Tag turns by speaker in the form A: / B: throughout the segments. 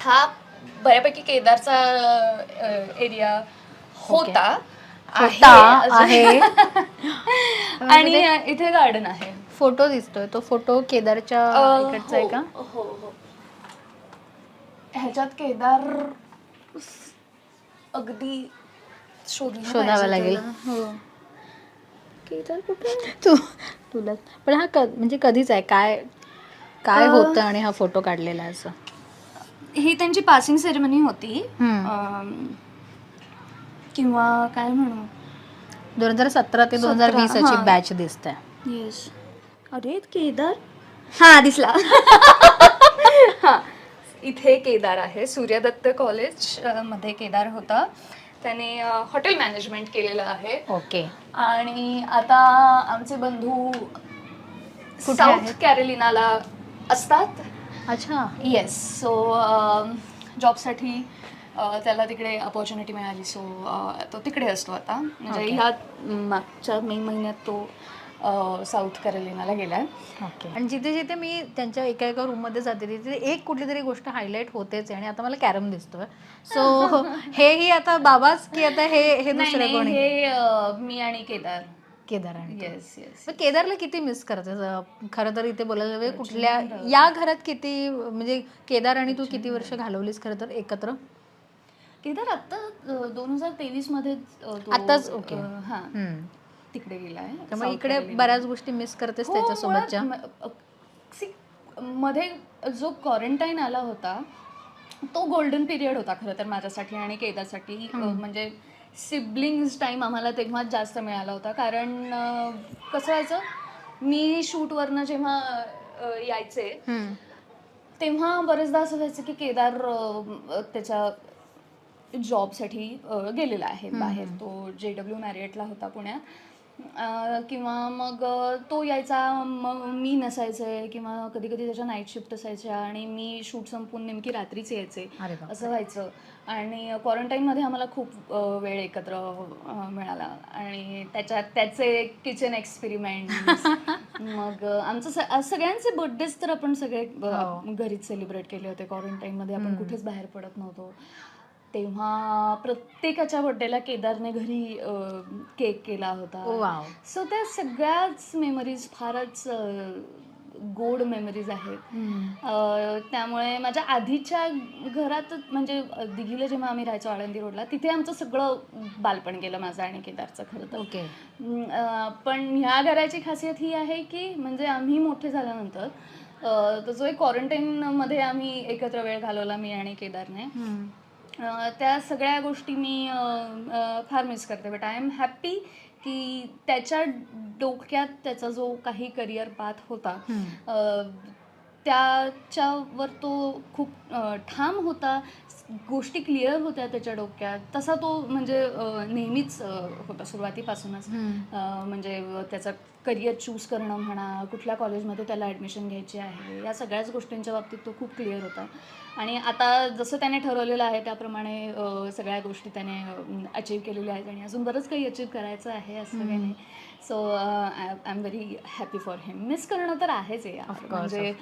A: हा बऱ्यापैकी केदारचा एरिया होता.
B: आहे
A: आणि अ, इथे गार्डन आहे
B: फोटो दिसतोय तो फोटो केदारच्या इकडचा आहे का
A: हो हो हो. ह्याच्यात केदार अगदी
B: शोधावं लागेल.
A: हो. केदार कुठे?
B: तू तुला पण हा क म्हणजे कधीच आहे काय काय होतं आणि हा फोटो काढलेला असं
A: ही त्यांची पासिंग सेरेमनी होती.
B: हम्म.
A: किंवा काय म्हणू?
B: दोन हजार सतरा ते दोन हजार वीस
A: सतरा,
B: अशी
A: हा.
B: बॅच दिसत. आहे
A: येस अरे केदार. हा दिसला. हा. इथे केदार आहे. सूर्यदत्त कॉलेज अ, मध्ये केदार होता. त्याने हॉटेल मॅनेजमेंट केलेलं आहे.
B: ओके.
A: आणि आता आमचे बंधू साऊथ? कॅरोलिनाला असतात.
B: अच्छा.
A: येस सो जॉबसाठी त्याला तिकडे अपॉर्च्युनिटी मिळाली. सो तो तिकडे असतो आता. म्हणजे. ह्या मागच्या मे महिन्यात तो साऊथ कॅरोलिनाला गेलाय.
B: ओके आणि जिथे जिथे मी त्यांच्या एका एका रूममध्ये जाते तिथे एक कुठली तरी गोष्ट हायलाईट होतेच आणि आता मला कॅरम दिसतोय. सो हेही आता बाबाच की आता हे हे दुसरं कोणी?
A: हे अ, मी आणि केदार.
B: केदार आणि.
A: येस येस
B: मग केदारला किती मिस करते? खरं तर इथे बोलायला गेलं कुठल्या या घरात किती म्हणजे केदार आणि तू किती वर्ष घालवलीस खरं तर एकत्र?
A: केदार आता दोन हजार
B: तेवीसमध्ये okay.
A: अ, हा. तिकडे गेलाय
B: त्यामुळे
A: South
B: इकडे. बऱ्याच गोष्टी मिस करतेस
A: हो,
B: त्याच्यासोबतच्या.
A: मध्ये जो क्वारंटाईन आला होता तो गोल्डन पिरियड होता खरं तर माझ्यासाठी आणि केदारसाठी. म्हणजे सिबलिंग्स टाईम आम्हाला तेव्हाच जास्त मिळाला होता. कारण कसं व्हायचं? मी शूटवरनं जेव्हा यायचे. तेव्हा बरेचदा असं व्हायचं की केदार त्याच्या जॉबसाठी गेलेला आहे बाहेर. तो जे डब्ल्यू मॅरियटला होता पुण्यात. किंवा मग तो यायचा मग मी नसायचे किंवा कधी कधी त्याच्या नाईट शिफ्ट असायच्या आणि मी शूट संपून नेमकी रात्रीच यायचे. असं व्हायचं. आणि क्वारंटाईनमध्ये आम्हाला खूप वेळ एकत्र मिळाला. आणि त्याच्यात त्याचे किचन एक्सपेरिमेंट मग आमचं सगळ्यांचे बर्थडेज तर आपण सगळे
B: हो.
A: घरीच सेलिब्रेट केले होते. क्वारंटाईनमध्ये आपण कुठेच बाहेर पडत नव्हतो. तेव्हा प्रत्येकाच्या बर्थडेला केदारने घरी केक केला होता. सो त्या सगळ्याच मेमरीज फारच गोड मेमरीज आहेत. त्यामुळे माझ्या आधीच्या घरात म्हणजे दिघीला जेव्हा आम्ही राहायचो आळंदी रोडला तिथे आमचं सगळं बालपण गेलं माझं आणि केदारचं खरं तर.
B: ओके.
A: पण ह्या घराची खासियत ही आहे की म्हणजे आम्ही मोठे झाल्यानंतर तर जो एक क्वारंटाईनमध्ये आम्ही एकत्र वेळ घालवला मी आणि केदारने. त्या सगळ्या गोष्टी मी फार मिस करते. बट आय एम हॅप्पी की त्याच्या डोक्यात त्याचा जो काही करिअर पाथ होता त्याच्यावर तो खूप ठाम होता. गोष्टी क्लिअर होत्या त्याच्या डोक्यात. तसा तो म्हणजे नेहमीच होता सुरुवातीपासूनच. म्हणजे त्याचं करिअर चूज करणं म्हणा कुठल्या कॉलेजमध्ये त्याला ॲडमिशन घ्यायची आहे या सगळ्याच गोष्टींच्या बाबतीत तो खूप क्लिअर होता. आणि आता जसं त्याने ठरवलेलं आहे त्याप्रमाणे सगळ्या गोष्टी त्याने अचीव केलेल्या आहेत आणि अजून बरंच काही अचीव करायचं आहे असं काही नाही so I am very happy for him miss करणं तर आहेच आहे म्हणजे.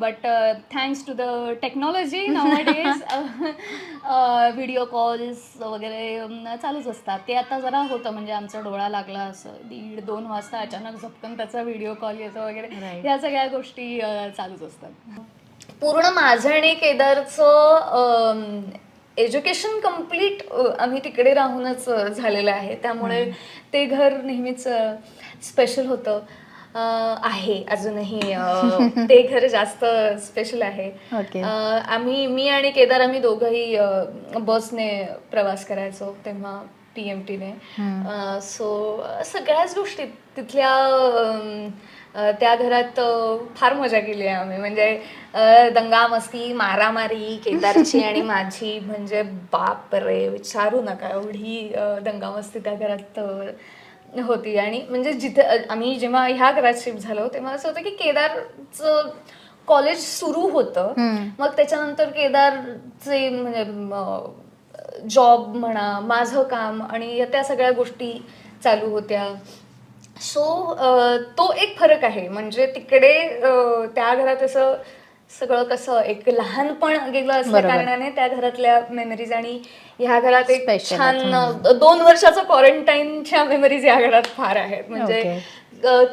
A: But thanks to the technology days video calls वगैरे चालूच असतात. ते आता जरा होतं म्हणजे आमचा डोळा लागला असं. दीड दोन वाजता अचानक झपकन त्याचा व्हिडिओ कॉल येतो वगैरे. या सगळ्या गोष्टी चालूच असतात. पूर्ण माझं आणि केदारचं एज्युकेशन कंप्लीट आम्ही तिकडे राहूनच झालेलं आहे. त्यामुळे ते घर नेहमीच स्पेशल होतं. आहे अजूनही ते घर जास्त स्पेशल आहे. आम्ही मी आणि केदार आम्ही दोघंही बसने प्रवास करायचो तेव्हा पी एम टीने सो सगळ्याच गोष्टी. तिथल्या अ, त्या घरात अ, फार मजा केली आहे आम्ही. म्हणजे अ, दंगा मस्ती मारामारी केदारची आणि माझी म्हणजे बाप रे विचारू नका. एवढी अ, दंगा मस्ती त्या घरात अ, होती. आणि म्हणजे जिथे अ, आम्ही जेव्हा ह्या घरात शिफ्ट झालो तेव्हा असं होतं की केदारचं कॉलेज सुरू होतं. मग त्याच्यानंतर केदारचे म्हणजे जॉब म्हणा माझं काम आणि या त्या सगळ्या गोष्टी चालू होत्या. सो तो एक फरक आहे. म्हणजे तिकडे त्या घरात असं सगळं कसं एक लहानपण गेलं असल्या. कारणाने त्या घरातल्या मेमरीज आणि ह्या घरात एक छान दोन वर्षाचं क्वारंटाईनच्या मेमरीज या घरात फार आहेत. म्हणजे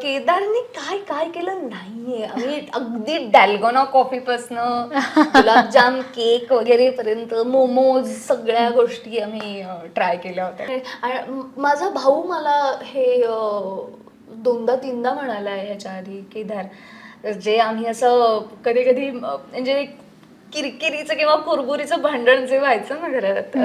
A: केदारने काय काय केलं नाहीये. आम्ही अगदी डॅल्गोना कॉफी पासनं गुलाबजाम केक वगैरे पर्यंत मोमोज सगळ्या गोष्टी आम्ही ट्राय केल्या होत्या. माझा भाऊ मला हे दोनदा तीनदा म्हणाला ह्याच्या आधी केदार जे आम्ही असं कधी कधी म्हणजे किरकिरीचं किंवा कुरबुरीचं भांडण जे व्हायचं ना घरात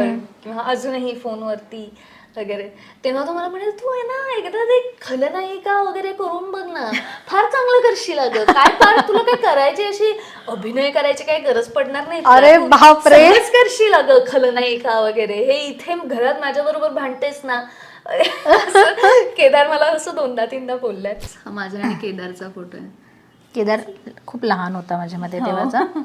A: किंवा अजूनही फोनवरती वगैरे तेव्हा तो मला म्हणाल तू आहे ना एकदा ते खलनायिका वगैरे करून बघ ना फार चांगलं करशील अगं. काय फार तुला काय करायची अशी अभिनय करायची काही गरज पडणार नाही.
B: अरे
A: तू
B: बापरे.
A: सहज करशील अगं खलनायिका वगैरे. हे इथे घरात माझ्या बरोबर भांडतेस ना. केदार मला असं दोनदा तीनदा बोलल्यात हा माझा आणि केदारचा फोटो आहे.
B: केदार खूप लहान होता माझ्या मते तेव्हाचा.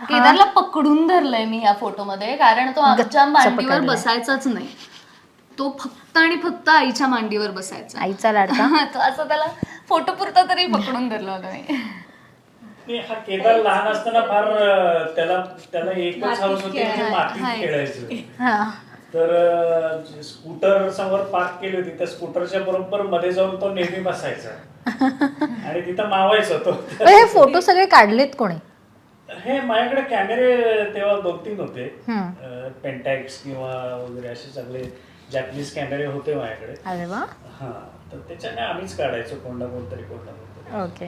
A: केदारला पकडून धरलंय मी या फोटोमध्ये कारण तो आमच्या मांडीवर. बसायचाच नाही. तो फक्त आणि फक्त आईच्या मांडीवर बसायचा.
B: आईचा लाडका.
A: तो असं त्याला फोटो पुरता तरी पकडून धरला होता मी.
C: नाही, हा केदार लहान असताना फार त्याला त्याला एकच हाऊस होती की मातीत खेळायचं.
B: हा.
C: तर स्कूटर समोर पार्क केली होती. त्या स्कूटरच्या बरोबर मध्ये जाऊन तो नेहमी बसायचा. आणि तिथं मावायचा तो.
B: हे फोटो सगळे काढलेत कोणी?
C: हे माझ्याकडे कॅमेरे तेव्हा दोन तीन होते.
B: हम्म.
C: पेंटॅक्स किंवा वगैरे असे सगळे जॅपनीज कॅमेरे होते माझ्याकडे.
B: अरे वा.
C: हा तर त्याच्याने आम्हीच काढायचो कोणला कोणतरी कोणला कोणतरी.
B: ओके